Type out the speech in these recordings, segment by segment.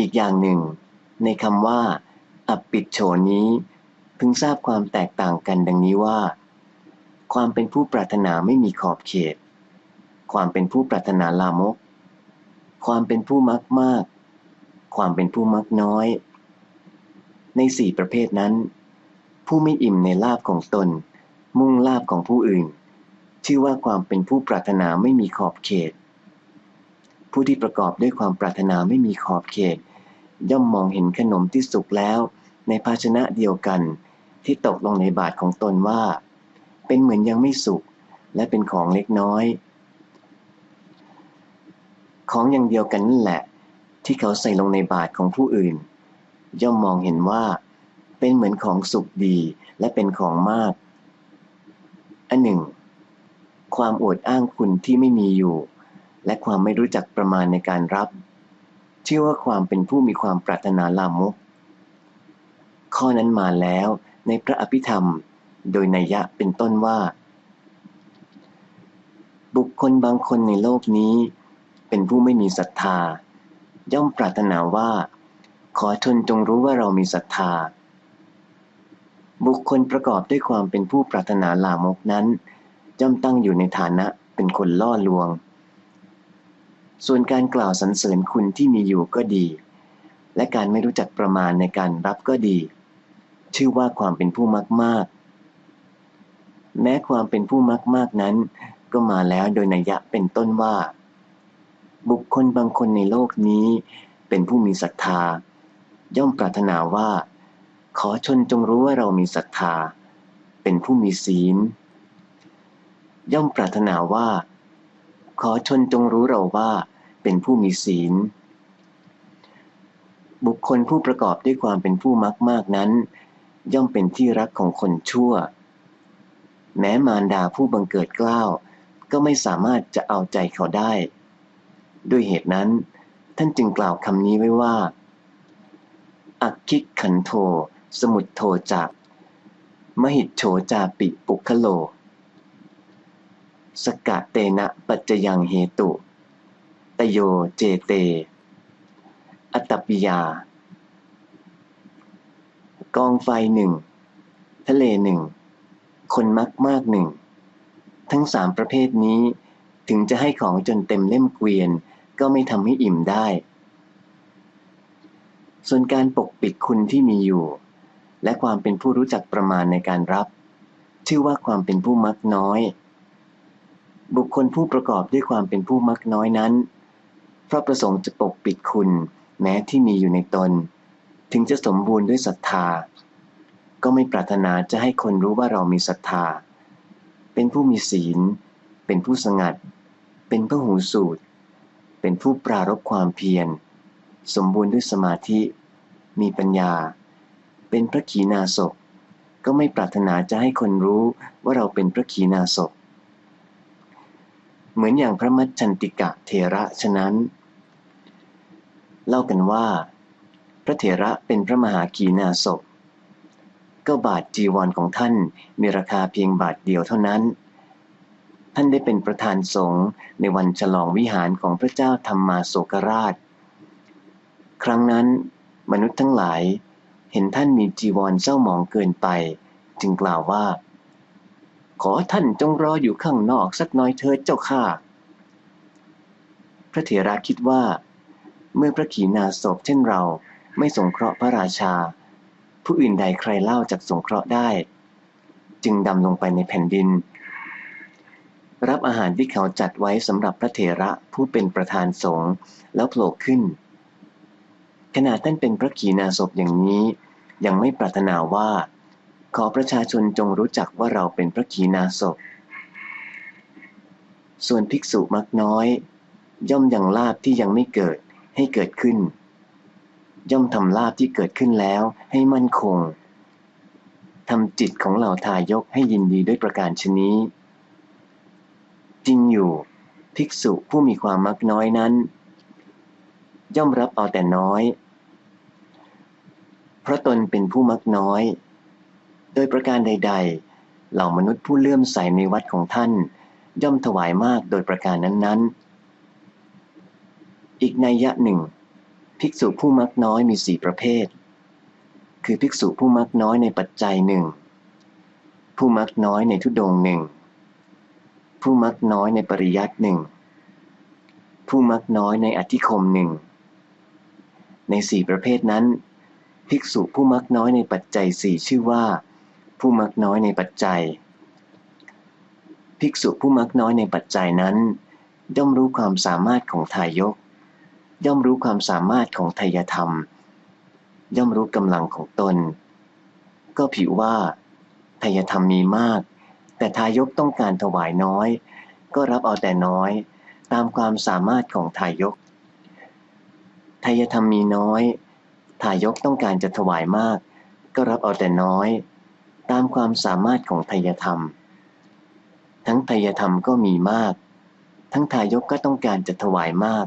อีกอย่างหนึ่ง ในคำว่า อับปิดโฉนี้พึงทราบความแตกต่างกันดังนี้ว่า ความเป็นผู้ปรารถนาไม่มีขอบเขต ความเป็นผู้ปรารถนาลามก ความเป็นผู้มักมาก ความเป็นผู้มักน้อย ในสี่ประเภทนั้น ผู้ไม่อิ่มในลาบของตน มุ่งลาบของผู้อื่น ชื่อว่าความเป็นผู้ปรารถนาไม่มีขอบเขต ผู้ที่ประกอบด้วยความปรารถนาไม่มีขอบเขต ย่อมมองเห็นขนมที่สุกแล้ว ในภาชนะเดียวกัน ที่ตกลงในบาทของตนว่า เป็นเหมือนยังไม่สุกและเป็นของเล็กน้อย ของอย่างเดียวกันนั่นแหละ ที่เขาใส่ลงในบาทของผู้อื่น ย่อมมองเห็นว่า เป็นเหมือนของสุกดีและเป็นของมาก อันหนึ่ง ความอวดอ้างคุณที่ไม่มีอยู่ และความไม่รู้จักประมาณในการรับ ชื่อว่าความเป็นผู้มีความปรารถนาลามก ข้อนั้นมาแล้วในพระอภิธรรม โดยนัยยะเป็นต้นว่า บุคคลบางคนในโลกนี้ เป็นผู้ไม่มีศรัทธา ย่อมปรารถนาว่า ขอชนจงรู้ว่าเรามีศรัทธา บุคคลประกอบด้วยความเป็นผู้ปรารถนาลามกนั้นย่อมตั้งอยู่ในฐานะเป็นคนล่อลวง ส่วนการกล่าวสรรเสริญคุณที่มีอยู่ก็ดี และการไม่รู้จักประมาณในการรับก็ดี ชื่อว่าความเป็นผู้มักมากแม้ความเป็นผู้มักมากนั้น ก็มาแล้วโดยนัยยะเป็นต้นว่า บุคคลบางคนในโลกนี้ เป็นผู้มีศรัทธา ย่อมปรารถนาว่า ขอชนจงรู้ว่าเรามีศรัทธา เป็นผู้มีศีล ย่อมปรารถนาว่า ขอชนจงรู้เราว่า เป็นผู้มีศีล บุคคลผู้ประกอบด้วยความเป็นผู้มักมากนั้น ย่อมเป็นที่รักของคนชั่ว แม้มารดาผู้บังเกิดกล้าวก็ไม่สามารถจะเอาใจเขาได้ ด้วยเหตุนั้น ท่านจึงกล่าวคำนี้ไว้ว่า อักคิกขันโท สมุดโทจักมหิตโฉจาปิปุคโล สกะเตนะปัจจยังเหตุ ตโยเจเต อัตปิยา กองไฟหนึ่ง ทะเลหนึ่ง คนมักมากหนึ่ง ทั้งสามประเภทนี้ถึงจะให้ของจนเต็มเล่มเกวียนก็ไม่ทำให้อิ่มได้ ส่วนการปกปิดคุณที่มีอยู่ และความเป็นผู้รู้จักประมาณในการรับ ชื่อว่าความเป็นผู้มักน้อย บุคคลผู้ประกอบด้วยความเป็นผู้มักน้อยนั้น เพราะประสงค์จะปกปิดคุณแม้ที่มีอยู่ในตน ถึงจะสมบูรณ์ด้วยศรัทธา ก็ไม่ปรารถนาจะให้คนรู้ว่าเรามีศรัทธา เป็นผู้มีศีล เป็นผู้สงัด เป็นผู้หูสูตร เป็นผู้ปรารบความเพียร สมบูรณ์ด้วยสมาธิ มีปัญญา เป็นพระขีณาสพก็ไม่ปรารถนาจะให้คนรู้ว่าเราเป็นพระขีณาสพเหมือนอย่างพระมัจจันติกะเทระฉะนั้น เล่ากันว่า พระเถระเป็นพระมหาขีณาสพก็บาทจีวรของท่านมีราคาเพียงบาทเดียวเท่านั้น ท่านได้เป็นประธานสงฆ์ในวันฉลองวิหารของพระเจ้าธรรมาโศกราช ครั้งนั้นมนุษย์ทั้งหลายเห็นท่านมีจีวรเศร้าหมองเกินไป จึงกล่าวว่า ขอท่านจงรออยู่ข้างนอกสักน้อยเถิดเจ้าข้าพระเถระคิดว่า เมื่อพระขีณาสพเช่นเราไม่สงเคราะห์พระราชา ผู้อื่นใดใครเล่าจากสงเคราะห์ได้ จึงดำลงไปในแผ่นดิน รับอาหารที่เขาจัดไว้สำหรับพระเถระผู้เป็นประธานสงฆ์แล้วโผล่ขึ้น ขณะท่านเป็นพระขีณาสพอย่างนี้ ยังไม่ปรารถนาว่า ขอประชาชนจงรู้จักว่าเราเป็นพระขีณาสพส่วนภิกษุมักน้อย ย่อมยังลาบที่ยังไม่เกิด ให้เกิดขึ้น ย่อมทำลาบที่เกิดขึ้นแล้วให้มั่นคงทำจิตของเหล่าทายกให้ยินดีด้วยประการชนี้ จริงอยู่ภิกษุผู้มีความมักน้อยนั้น ย่อมรับเอาแต่น้อย เพราะตนเป็นผู้มักน้อย โดยประการใด ๆ เหล่ามนุษย์ผู้เลื่อมใสในวัดของท่าน ย่อมถวายมากโดยประการนั้นๆ อีกนัยยะหนึ่ง ภิกษุผู้มักน้อยมีสี่ประเภท คือภิกษุผู้มักน้อยในปัจจัยหนึ่ง ผู้มักน้อยในทุดงหนึ่ง ผู้มักน้อยในปริยัติหนึ่ง ผู้มักน้อยในอธิคมหนึ่ง ในสี่ประเภทนั้น ภิกษุผู้มักน้อยในปัจจัยสี่ชื่อว่า ผู้มักน้อยในปัจจัย ภิกษุผู้มักน้อยในปัจจัยนั้นย่อมรู้ความสามารถของทายก ย่อมรู้ความสามารถของทายธรรม ย่อมรู้กำลังของตน ก็ผิวว่าทายธรรมมีมาก แต่ทายกต้องการถวายน้อย ก็รับเอาแต่น้อย ตามความสามารถของทายกทายธรรมมีน้อย ทายกต้องการจะถวายมาก ก็รับเอาแต่น้อย ตามความสามารถของทายธรรม ทั้งทายธรรมก็มีมาก ทั้งทายกก็ต้องการจะถวายมาก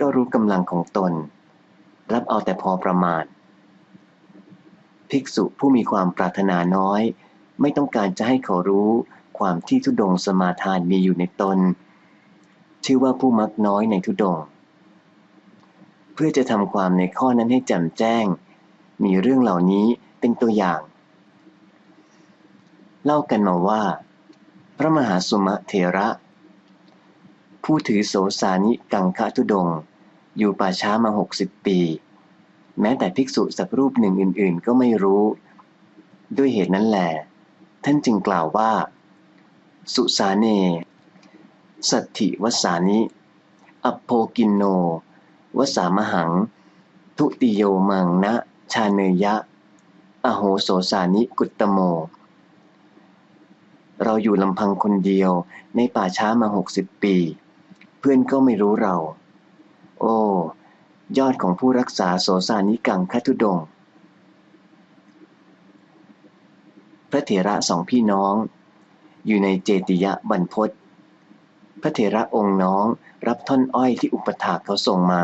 ก็รู้กำลังของตน รับเอาแต่พอประมาณ ภิกษุผู้มีความปรารถนาน้อย ไม่ต้องการจะให้เขารู้ความที่ทุดงสมาทานมีอยู่ในตน ชื่อว่าผู้มักน้อยในทุดง เพื่อจะทำความในข้อนั้นให้แจ่มแจ้ง มีเรื่องเหล่านี้เป็นตัวอย่าง เล่ากันมาว่า พระมหาสุมเถระ ผู้ถือโสสานิกังคะทุดง อยู่ป่าช้ามาหกสิบปี แม้แต่ภิกษุสักรูปหนึ่งอื่น ๆ ก็ไม่รู้ ด้วยเหตุนั้นแหละท่านจึงกล่าวว่า สุสาเน สัตถิวสานิอัปโพกินโน วสามหัง ทุติโยมังนะ ชาเนยะ อโหโสสานิกุตตโม เราอยู่ลำพังคนเดียวในป่าช้ามาหกสิบปี พื่อนก็ไม่รู้เรา โอ้ ยอดของผู้รักษาโสสานิกังคัทุดง พระเถระสองพี่น้อง อยู่ในเจติยะบรรพตพระเถระองค์น้องรับท่อนอ้อยที่อุปถากเขาส่งมา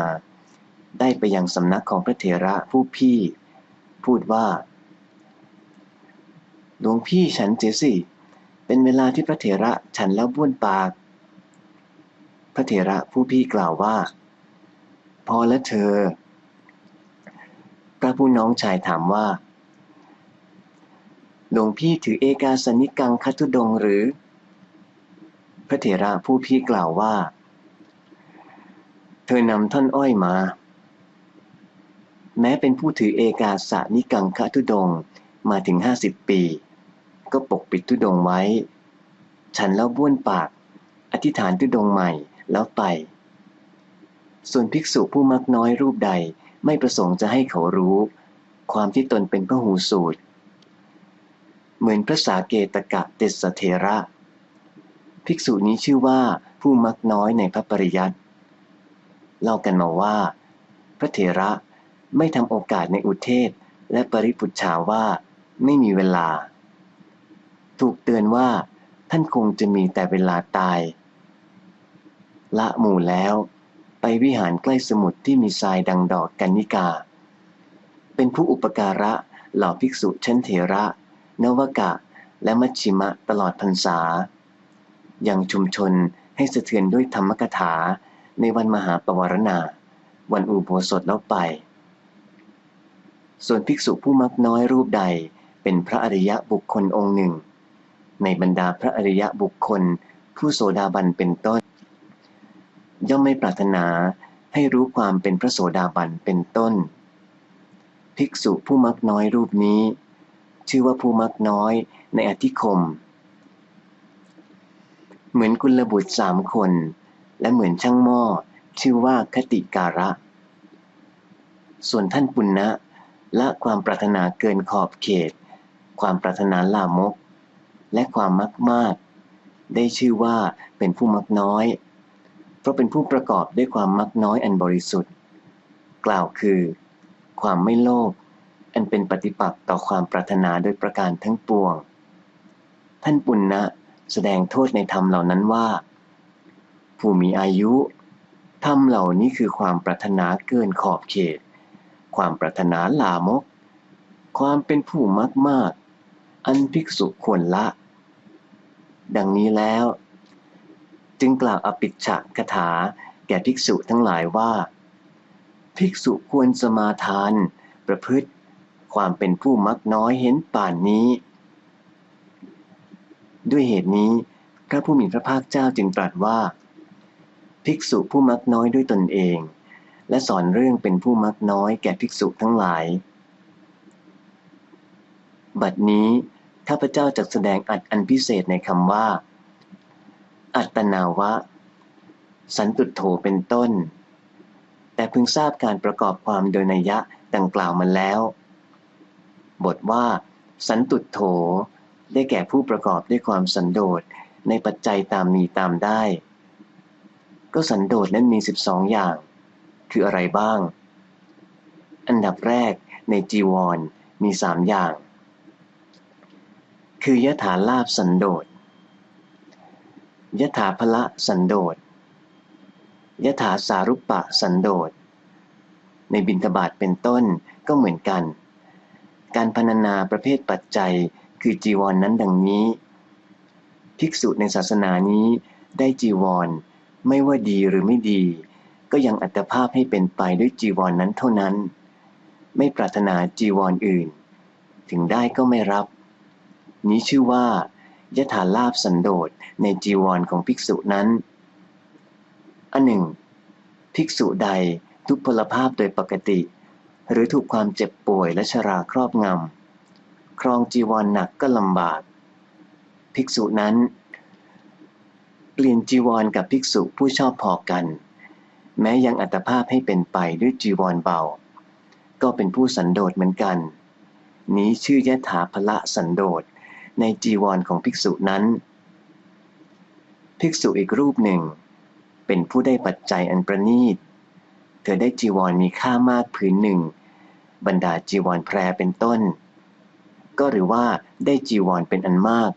ได้ไปยังสำนักของพระเถระผู้พี่ พูดว่า หลวงพี่ฉันเจสิ เป็นเวลาที่พระเถระฉันแล้วบ้วนปาก พระเถระผู้พี่กล่าวว่า พอแล้วเธอ พระผู้น้องชายถามว่า หลวงพี่ถือเอกาสนิกังคัตุดงหรือ พระเถระผู้พี่กล่าวว่า เธอนำท่อนอ้อยมา แม้เป็นผู้ถือเอกาสนิกังคทุดงมาถึงห้าสิบปี ก็ปกปิดทุดงไว้ ฉันแล้วบ้วนปาก อธิษฐานทุดงใหม่ แล้วไป ส่วนภิกษุผู้มักน้อยรูปใดไม่ประสงค์จะให้เขารู้ ความที่ตนเป็นพระหูสูตร เหมือนพระสาเกตกะเตสเทระ ภิกษุนี้ชื่อว่าผู้มักน้อยในพระปริยัติเล่ากันมาว่า พระเถระไม่ทำโอกาสในอุเทศและปริพุทธาว่าไม่มีเวลา ถูกเตือนว่าท่านคงจะมีแต่เวลาตาย ละหมู่แล้ว ไปวิหารใกล้สมุทรที่มีทรายดังดอกกันนิกา เป็นผู้อุปการะเหล่าภิกษุชั้นเถระ นวกะ และมัชชิมะตลอดพรรษา ยังชุมชนให้สะเทือนด้วยธรรมกถาในวันมหาปวารณา วันอุโบสถแล้วไป ส่วนภิกษุผู้มักน้อยรูปใดเป็นพระอริยะบุคคลองค์หนึ่ง ในบรรดาพระอริยะบุคคล ผู้โสดาบันเป็นต้น ย่อมไม่ปรารถนาให้รู้ความเป็นพระโสดาบันเป็นต้น ภิกษุผู้มักน้อยรูปนี้ ชื่อว่าผู้มักน้อยในอธิคม เหมือนกุลบุตรสามคน และเหมือนช่างหม้อชื่อว่าคติการะ ส่วนท่านปุณณะละความปรารถนาเกินขอบเขต ความปรารถนาลามก และความมักมาก ได้ชื่อว่าเป็นผู้มักน้อย เพราะเป็นผู้ประกอบด้วยความมักน้อยอันบริสุทธิ์ กล่าวคือ ความไม่โลภอันเป็นปฏิปักษ์ต่อความปรารถนาโดยประการทั้งปวง ท่านปุณณะแสดงโทษในธรรมเหล่านั้นว่า ผู้มีอายุธรรมเหล่านี้คือความปรารถนาเกินขอบเขต ความปรารถนาลามก ความเป็นผู้มากมาก อันภิกษุควรละ ดังนี้แล้ว จึงกล่าวอปิชฌคถา แก่ภิกษุทั้งหลายว่า ภิกษุควรสมาทาน ประพฤติ ความเป็นผู้มักน้อยเห็นป่านนี้ ด้วยเหตุนี้พระผู้มีพระภาคเจ้าจึงตรัสว่า ภิกษุผู้มักน้อยด้วยตนเอง และสอนเรื่องเป็นผู้มักน้อยแก่ภิกษุทั้งหลาย บัดนี้ข้าพเจ้าจะแสดงอัดอันพิเศษในคำว่า อัตนาวะ สันตุโถเป็นต้น แต่พึงทราบการประกอบความโดยนัยยะดังกล่าวมาแล้ว บทว่า สันตุโถ ได้แก่ผู้ประกอบด้วยความสันโดษในปัจจัยตามมีตามได้ ก็สันโดษนั้นมี 12 อย่าง คืออะไรบ้าง อันดับแรกในจีวรมีสามอย่าง คือยถาลาบสันโดษ ยถาพละสันโดษยถาสารุปปะสันโดษ ในบิณฑบาตเป็นต้นก็เหมือนกัน การพรรณนาประเภทปัจจัยคือจีวรนนั้นดังนี้ ภิกษุในศาสนานี้ได้จีวร ไม่ว่าดีหรือไม่ดี ก็ยังอัตภาพให้เป็นไปด้วยจีวรนนั้นเท่านั้น ไม่ปรารถนาจีวรออื่น ถึงได้ก็ไม่รับ นี้ชื่อว่า ยถาลาบสันโดษในจีวรของภิกษุนั้น อันหนึ่ง ภิกษุใดทุกพลภาพโดยปกติ หรือถูกความเจ็บป่วยและชราครอบงำ ครองจีวรหนักก็ลำบาก ภิกษุนั้น เปลี่ยนจีวรกับภิกษุผู้ชอบพอกัน แม้ยังอัตภาพให้เป็นไปด้วยจีวรเบา ก็เป็นผู้สันโดษเหมือนกัน นี้ชื่อยะถาภละสันโดษ ในจีวรของภิกษุนั้น ภิกษุอีกรูปหนึ่ง เป็นผู้ได้ปัจจัยอันประณีต เธอได้จีวรมีค่ามากผืนหนึ่ง บรรดาจีวรแพรเป็นต้น ก็หรือว่าได้จีวรเป็นอันมาก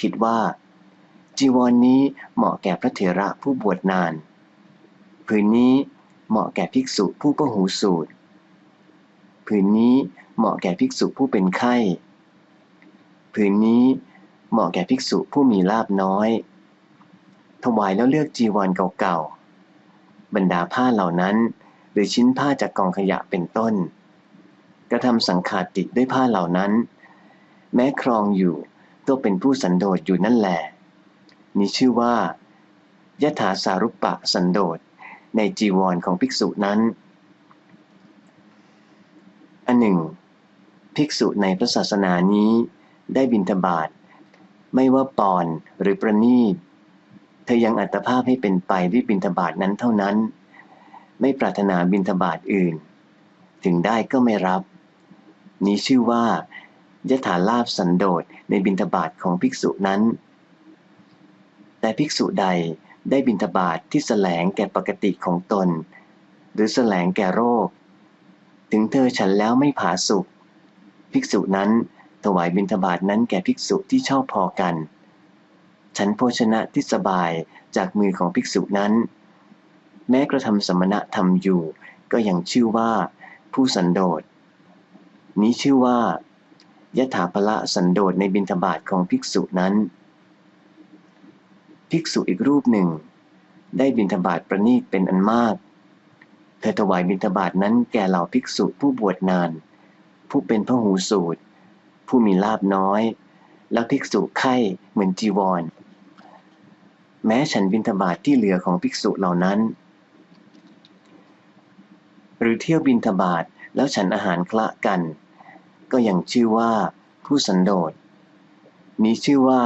คิดว่า จีวรนนี้เหมาะแก่พระเถระผู้บวชนาน ผืนนี้เหมาะแก่ภิกษุผู้ก็หูสูตร ผืนนี้เหมาะแก่ภิกษุผู้เป็นไข้ ผืนนี้เหมาะแก่ภิกษุผู้มีลาบน้อย ถวายแล้วเลือกจีวรเก่าๆ บรรดาผ้าเหล่านั้น หรือชิ้นผ้าจากกองขยะเป็นต้น กระทำสังขาติด้วยผ้าเหล่านั้น แม้ครองอยู่ก็เป็นผู้สันโดษอยู่นั่นแหละนี้ชื่อว่ายถาสารุปปะสันโดษในจีวรของภิกษุนั้น อันหนึ่ง ภิกษุในพระศาสนานี้ ได้บินทบาทไม่ว่าปอนหรือประนีตเธอยังอัตภาพให้เป็นไปด้วยบินทบาทนั้นเท่านั้น ไม่ปรารถนาบินทบาทอื่น ถึงได้ก็ไม่รับ นี้ชื่อว่ายถาลาบสันโดษในบินทบาทของภิกษุนั้น แต่ภิกษุใดได้บินทบาทที่แสลงแก่ปกติของตน หรือแสลงแก่โรค ถึงเธอฉันแล้วไม่ผาสุกภิกษุนั้น ถวายบิณฑบาตนั้นแก่ภิกษุที่ชอบพอกัน ฉันโภชนะที่สบายจากมือของภิกษุนั้น แม้กระทำสมณะทำอยู่ ก็ยังชื่อว่าผู้สันโดษ นี้ชื่อว่ายถาภละสันโดษในบิณฑบาตของภิกษุนั้น ภิกษุอีกรูปหนึ่ง ได้บิณฑบาตประนีตเป็นอันมาก เธอถวายบิณฑบาตนั้นแก่เหล่าภิกษุผู้บวชนาน ผู้เป็นพระหูสูตร ผู้มีลาบน้อย แล้วภิกษุไข้เหมือนจีวร แม้ฉันบินทบาทที่เหลือของภิกษุเหล่านั้น หรือเที่ยวบินทบาทแล้วฉันอาหารคละกัน ก็ยังชื่อว่าผู้สันโดษมีชื่อว่า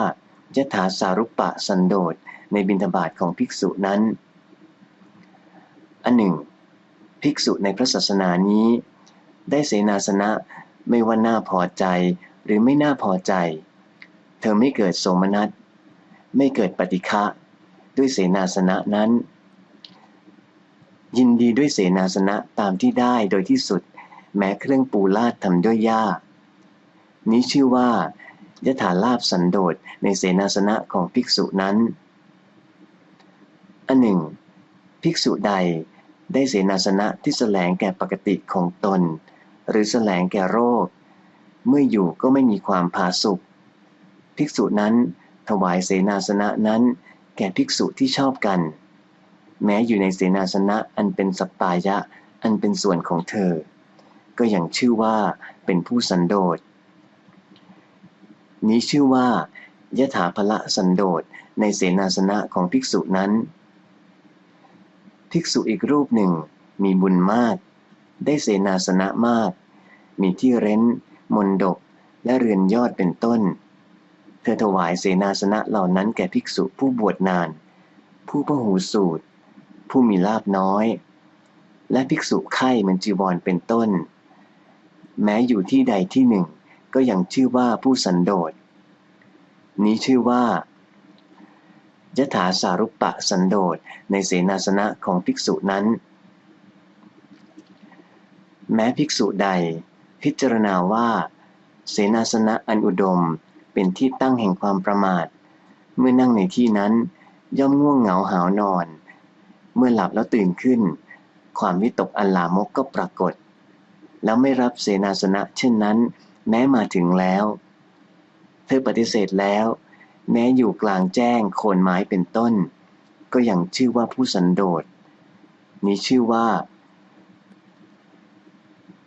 ยถาสารุปปะสันโดษในบินทบาทของภิกษุนั้น อันหนึ่ง ภิกษุในพระศาสนานี้ ได้เสนาสนะไม่ว่าน่าพอใจ หรือไม่น่าพอใจ เธอไม่เกิดโสมนัส ไม่เกิดปฏิฆะด้วยเสนาสนะนั้น ยินดีด้วยเสนาสนะตามที่ได้โดยที่สุด แม้เครื่องปูลาดทำด้วยหญ้า นี้ชื่อว่ายถาลาบสันโดษในเสนาสนะของภิกษุนั้น อันหนึ่ง ภิกษุใดได้เสนาสนะที่แสลงแก่ปกติของตน หรือแสลงแก่โรค เมื่ออยู่ก็ไม่มีความผาสุกภิกษุนั้นถวายเสนาสนะนั้นแก่ภิกษุที่ชอบกัน แม้อยู่ในเสนาสนะอันเป็นสปายะอันเป็นส่วนของเธอ ก็ยังชื่อว่าเป็นผู้สันโดษ นี้ชื่อว่ายถาภละสันโดษในเสนาสนะของภิกษุนั้น ภิกษุอีกรูปหนึ่งมีบุญมาก ได้เสนาสนะมาก มีที่เร้น มนดก และเรือนยอดเป็นต้น เธอถวายเสนาสนะเหล่านั้นแก่ภิกษุผู้บวชนาน ผู้พหูสูตร ผู้มีลาบน้อย และภิกษุไข่เหมือนจีวรเป็นต้น แม้อยู่ที่ใดที่หนึ่ง ก็ยังชื่อว่าผู้สันโดษ นี้ชื่อว่ายถาสารุปปะสันโดษในเสนาสนะของภิกษุนั้น แม้ภิกษุใด พิจารณาว่า เสนาสนะอันอุดมเป็นที่ตั้งแห่งความประมาท เมื่อนั่งในที่นั้นย่อมง่วงเหงาหาวนอน เมื่อหลับแล้วตื่นขึ้น ความวิตกอันลามกก็ปรากฏ แล้วไม่รับเสนาสนะเช่นนั้น แม้มาถึงแล้ว เธอปฏิเสธแล้ว แม้อยู่กลางแจ้งโคนไม้เป็นต้น ก็ยังชื่อว่าผู้สันโดษนี้ชื่อว่า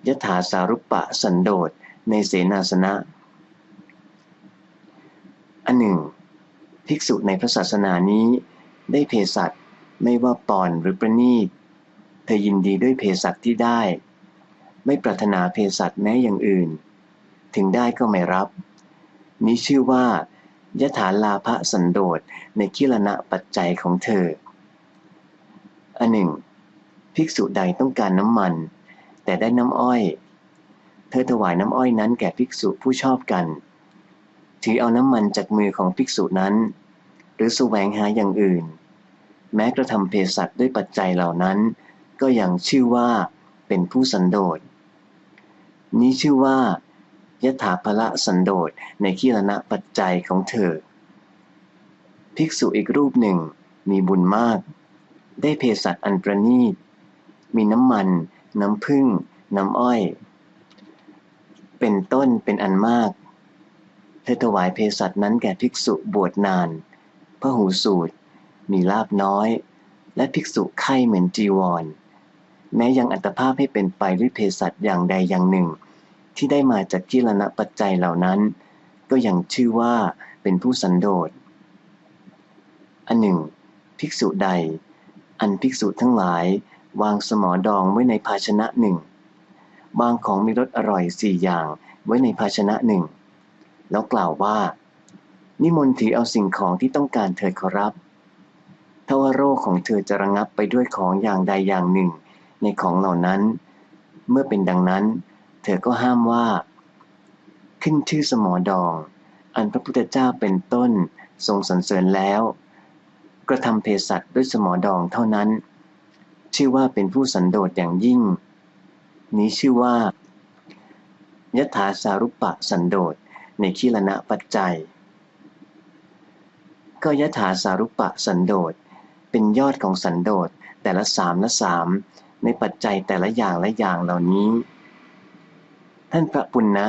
ยถาสารุปปะสันโดษในเสนาสนะ อันหนึ่ง ภิกษุในพระศาสนานี้ได้เภสัชไม่ว่าปอนหรือประนีต เธอยินดีด้วยเภสัชที่ได้ ไม่ปรารถนาเภสัชแม้อย่างอื่น ถึงได้ก็ไม่รับ นี้ชื่อว่ายถาลาภสันโดษในคิรณะปัจจัยของเธอ อันหนึ่ง ภิกษุใดต้องการน้ำมัน แต่ได้น้ำอ้อย เธอถวายน้ำอ้อยนั้นแก่ภิกษุผู้ชอบกัน ถือเอาน้ำมันจากมือของภิกษุนั้น หรือแสวงหาอย่างอื่น แม้กระทำเภสัชด้วยปัจจัยเหล่านั้น ก็ยังชื่อว่าเป็นผู้สันโดษ นี้ชื่อว่ายถาภละสันโดษในขีรณะปัจจัยของเธอ ภิกษุอีกรูปหนึ่งมีบุญมาก ได้เภสัชอันประณีต มีน้ำมัน น้ำผึ้ง น้ำอ้อย เป็นต้นเป็นอันมากเธอถวายเภสัชนั้นแก่ภิกษุบวชนานพระหูสูตร มีลาบน้อย และภิกษุไข้เหมือนจีวร แม้ยังอัตภาพให้เป็นไปด้วยเภสัชอย่างใดอย่างหนึ่ง ที่ได้มาจากกิรณปัจจัยเหล่านั้น ก็ยังชื่อว่าเป็นผู้สันโดษ อันหนึ่ง ภิกษุใด อันภิกษุทั้งหลาย วางสมอดองไว้ในภาชนะหนึ่งวางของมีรสอร่อยสี่อย่างไว้ในภาชนะหนึ่ง แล้วกล่าวว่า นิมนต์ถือเอาสิ่งของที่ต้องการเถิดขอรับถ้าว่าโรคของเธอจะระงับไปด้วยของอย่างใดอย่างหนึ่ง ในของเหล่านั้น เมื่อเป็นดังนั้น เธอก็ห้ามว่า ขึ้นชื่อสมอดอง อันพระพุทธเจ้าเป็นต้นทรงสรรเสริญแล้ว กระทำเภสัชด้วยสมอดองเท่านั้น ชื่อว่าเป็นผู้สันโดษอย่างยิ่ง นี้ชื่อว่ายถาสารุปปะสันโดษในขีรณะปัจจัย ก็ยถาสารุปปะสันโดษเป็นยอดของสันโดษแต่ละสามละสามในปัจจัยแต่ละอย่างละอย่างเหล่านี้ ท่านพระปุณณะ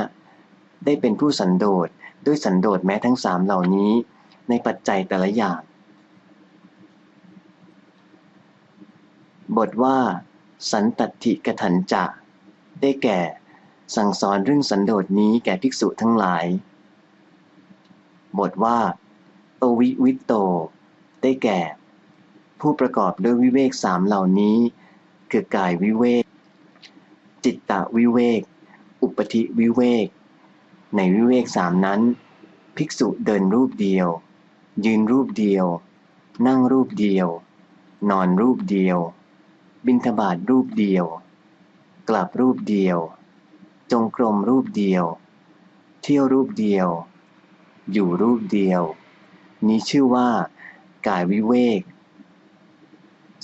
ได้เป็นผู้สันโดษด้วยสันโดษแม้ทั้งสามเหล่านี้ ในปัจจัยแต่ละอย่าง บทว่า สันตติกถันจะ ได้แก่ สั่งสอนเรื่องสันโดษนี้แก่ภิกษุทั้งหลาย บทว่าโตวิวิตโต ได้แก่ ผู้ประกอบด้วยวิเวกสามเหล่านี้ คือกายวิเวก จิตตวิเวก อุปธิวิเวก ในวิเวกสามนั้น ภิกษุเดินรูปเดียว ยืนรูปเดียว นั่งรูปเดียว นอนรูปเดียว บิณฑบาตรูปเดียว กลับรูปเดียว จงกรมรูปเดียว เที่ยวรูปเดียว อยู่รูปเดียว นี้ชื่อว่า กายวิเวก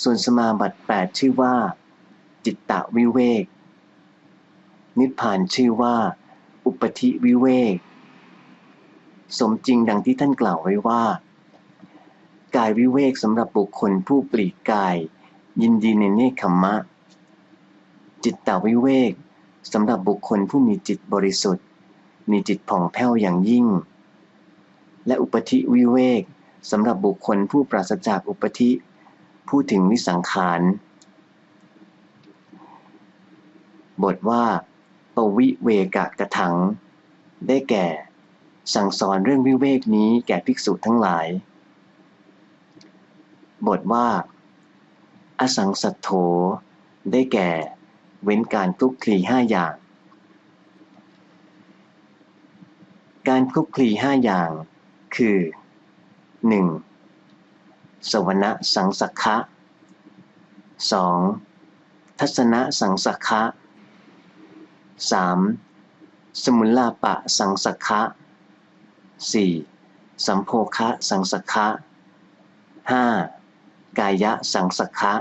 ส่วนสมาบัติแปดชื่อว่า จิตตะวิเวก นิพพานชื่อว่า อุปธิวิเวก สมจริงดังที่ท่านกล่าวไว้ว่า กายวิเวกสำหรับบุคคลผู้ปลีกกาย ยินดีในเนคขมมะ จิตตวิเวกสำหรับบุคคลผู้มีจิตบริสุทธิ์ มีจิตผ่องแผ้วอย่างยิ่ง และอุปธิวิเวกสำหรับบุคคลผู้ปราศจากอุปธิผู้ถึงวิสังขาร บทว่า ปวิเวกะกะถัง ได้แก่ สั่งสอนเรื่องวิเวกนี้แก่ภิกษุทั้งหลาย บทว่า อสังสัทโธ ได้แก่ เว้นการคลุกคลีห้าอย่าง การคลุกคลีห้าอย่าง คือ 1. สวนะสังสักขะ 2. ทัศนะสังสักขะ 3. สมุลลาปะสังสักขะ 4. สัมโพคะสังสักขะ 5. กายะสังสักขะ